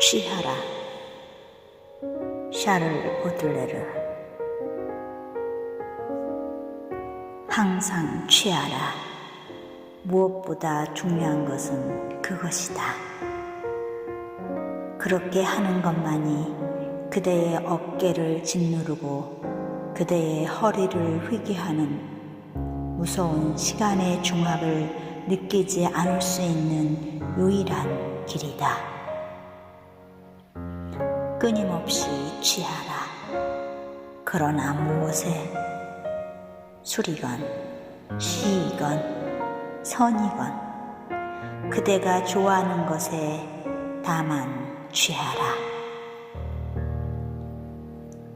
취하라. 샤를 보들레르. 항상 취하라. 무엇보다 중요한 것은 그것이다. 그렇게 하는 것만이 그대의 어깨를 짓누르고 그대의 허리를 휘게 하는 무서운 시간의 중압을 느끼지 않을 수 있는 유일한 길이다. 끊임없이 취하라. 그러나 무엇에 술이건 시이건 선이건 그대가 좋아하는 것에 다만 취하라.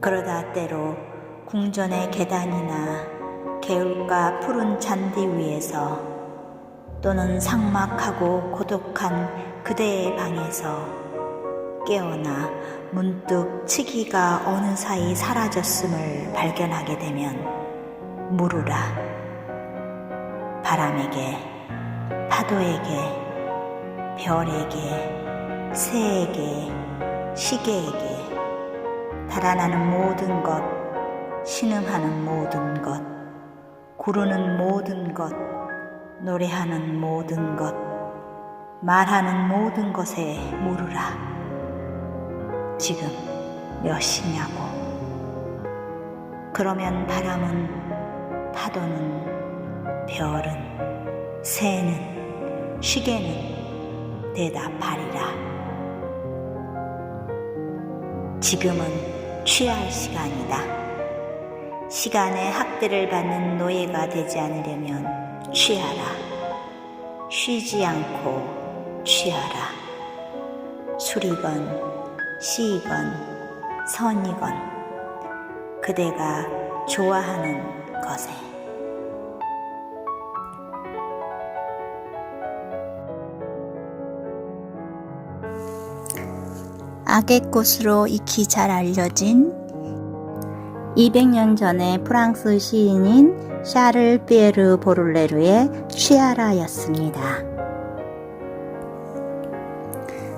그러다 때로 궁전의 계단이나 개울가 푸른 잔디 위에서 또는 삭막하고 고독한 그대의 방에서 깨어나 문득 치기가 어느 사이 사라졌음을 발견하게 되면 물으라. 바람에게, 파도에게, 별에게, 새에게, 시계에게, 달아나는 모든 것, 신음하는 모든 것, 구르는 모든 것, 노래하는 모든 것, 말하는 모든 것에 물으라. 지금 몇 시냐고. 그러면 바람은, 파도는, 별은, 새는, 시계는 대답하리라. 지금은 취할 시간이다. 시간의 학대를 받는 노예가 되지 않으려면 취하라. 쉬지 않고 취하라. 술이건 시이건 선이건 그대가 좋아하는 것에 악의 꽃으로 익히 잘 알려진 200년 전의 프랑스 시인인 샤를 피에르 보를레르의 취하라였습니다.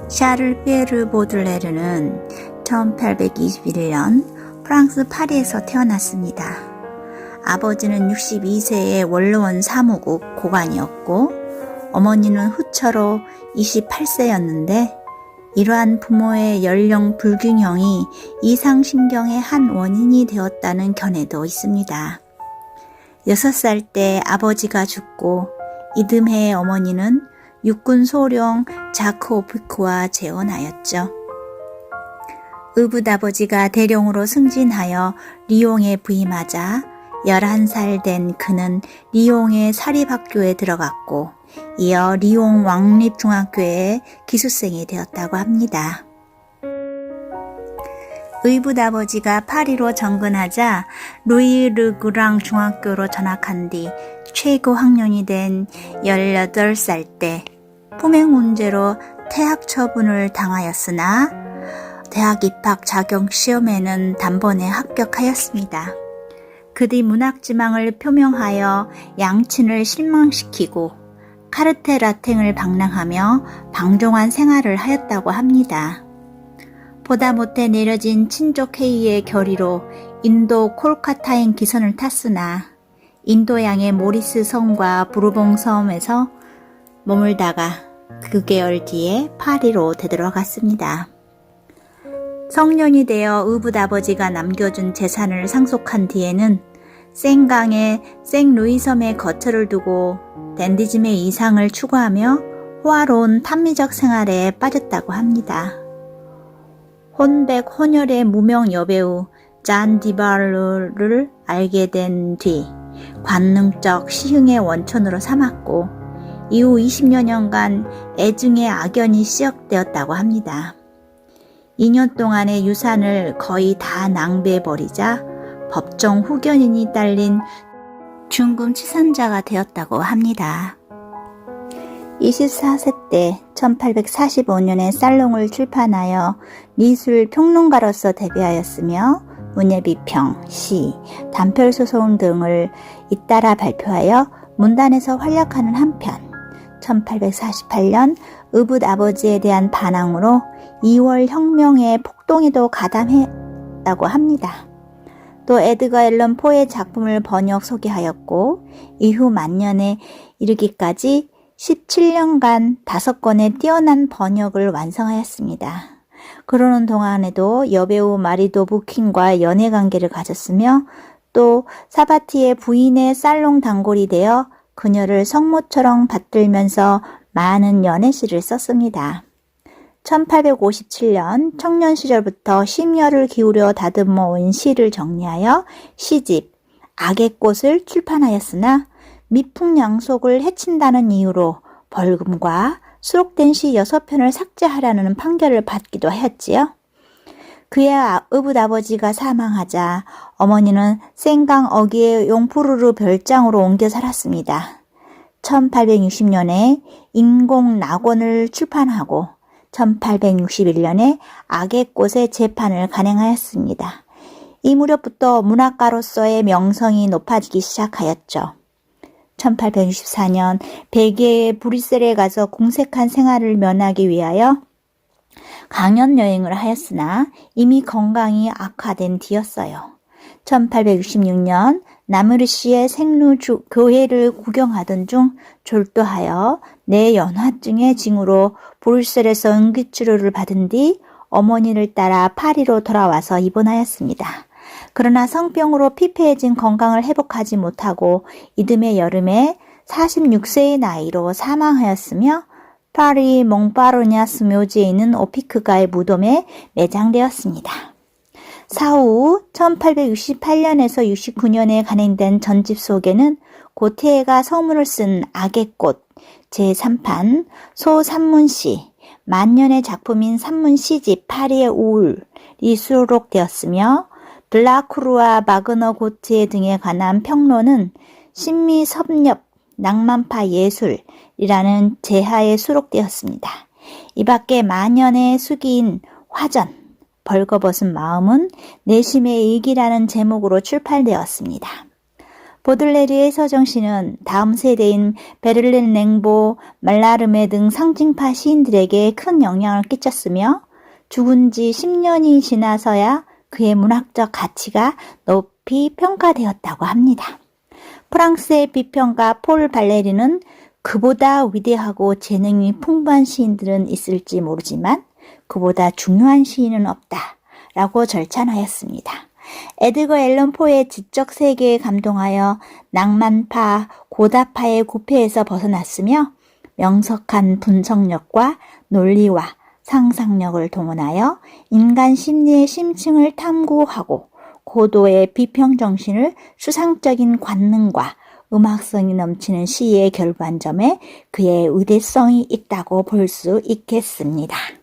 샤를 피에르 보들레르는 1821년 프랑스 파리에서 태어났습니다. 아버지는 62세의 원로원 사무국 고관이었고 어머니는 후처로 28세였는데 이러한 부모의 연령 불균형이 이상신경의 한 원인이 되었다는 견해도 있습니다. 6살 때 아버지가 죽고 이듬해 어머니는 육군 소령 자크 오프크와 재혼하였죠. 의붓아버지가 대령으로 승진하여 리옹에 부임하자 11살 된 그는 리옹의 사립학교에 들어갔고 이어 리옹 왕립중학교의 기수생이 되었다고 합니다. 의붓아버지가 파리로 정근하자 루이 르그랑 중학교로 전학한 뒤 최고 학년이 된 18살 때 포맹 문제로 퇴학 처분을 당하였으나 대학 입학 자격 시험에는 단번에 합격하였습니다. 그 뒤 문학 지망을 표명하여 양친을 실망시키고 카르테 라탱을 방랑하며 방종한 생활을 하였다고 합니다. 보다 못해 내려진 친족 회의의 결의로 인도 콜카타행 기선을 탔으나 인도양의 모리스 섬과 부르봉 섬에서 머물다가 그 개월 뒤에 파리로 되돌아갔습니다. 성년이 되어 의붓 아버지가 남겨준 재산을 상속한 뒤에는 생강의 생루이섬에 거처를 두고 댄디즘의 이상을 추구하며 호화로운 탐미적 생활에 빠졌다고 합니다. 혼백 혼혈의 무명 여배우 잔 디발루를 알게 된 뒤 관능적 시흥의 원천으로 삼았고 이후 20여 년간 애증의 악연이 시작되었다고 합니다. 2년 동안의 유산을 거의 다 낭비해버리자 법정 후견인이 딸린 중금 치산자가 되었다고 합니다. 24세 때 1845년에 살롱을 출판하여 미술 평론가로서 데뷔하였으며 문예비평, 시, 단편소설 등을 잇따라 발표하여 문단에서 활약하는 한편 1848년 의붓 아버지에 대한 반항으로 2월 혁명의 폭동에도 가담했다고 합니다. 또 에드거 앨런 포의 작품을 번역 소개하였고 이후 만년에 이르기까지 17년간 다섯 건의 뛰어난 번역을 완성하였습니다. 그러는 동안에도 여배우 마리도 부킨과 연애 관계를 가졌으며 또 사바티의 부인의 살롱 단골이 되어 그녀를 성모처럼 받들면서 많은 연애시를 썼습니다. 1857년 청년 시절부터 심혈을 기울여 다듬어 온 시를 정리하여 시집 악의 꽃을 출판하였으나 미풍양속을 해친다는 이유로 벌금과 수록된 시 6편을 삭제하라는 판결을 받기도 하였지요. 그의 아- 의붓 아버지가 사망하자 어머니는 생강 어기의 용푸르르 별장으로 옮겨 살았습니다. 1860년에 인공 낙원을 출판하고 1861년에 악의 꽃의 재판을 간행하였습니다. 이 무렵부터 문학가로서의 명성이 높아지기 시작하였죠. 1864년 벨기에의 브뤼셀에 가서 공색한 생활을 면하기 위하여 강연 여행을 하였으나 이미 건강이 악화된 뒤였어요. 1866년 나무르시의 생루 주- 교회를 구경하던 중 졸도하여 뇌 연화증의 징후로 브뤼셀에서 응급치료를 받은 뒤 어머니를 따라 파리로 돌아와서 입원하였습니다. 그러나 성병으로 피폐해진 건강을 회복하지 못하고 이듬해 여름에 46세의 나이로 사망하였으며 파리 몽파르냐스 묘지에 있는 오피크가의 무덤에 매장되었습니다. 사후 1868년에서 69년에 간행된 전집 속에는 고태가 서문을 쓴 악의 꽃 제3판 소산문시 만년의 작품인 산문시집 파리의 우울이 수록되었으며 블라크루와 마그너 고트에 등에 관한 평론은 신미섭렵 낭만파 예술이라는 제하에 수록되었습니다. 이 밖에 만년의 수기인 화전, 벌거벗은 마음은 내심의 일기라는 제목으로 출판되었습니다. 보들레르의 서정 시는 다음 세대인 베를린 랭보, 말라르메 등 상징파 시인들에게 큰 영향을 끼쳤으며 죽은 지 10년이 지나서야 그의 문학적 가치가 높이 평가되었다고 합니다. 프랑스의 비평가 폴 발레리는 그보다 위대하고 재능이 풍부한 시인들은 있을지 모르지만 그보다 중요한 시인은 없다. 라고 절찬하였습니다. 에드거 앨런 포의 지적 세계에 감동하여 낭만파, 고다파의 구패에서 벗어났으며 명석한 분석력과 논리와 상상력을 동원하여 인간 심리의 심층을 탐구하고 고도의 비평 정신을 수상적인 관능과 음악성이 넘치는 시에 결부한 점에 그의 의대성이 있다고 볼 수 있겠습니다.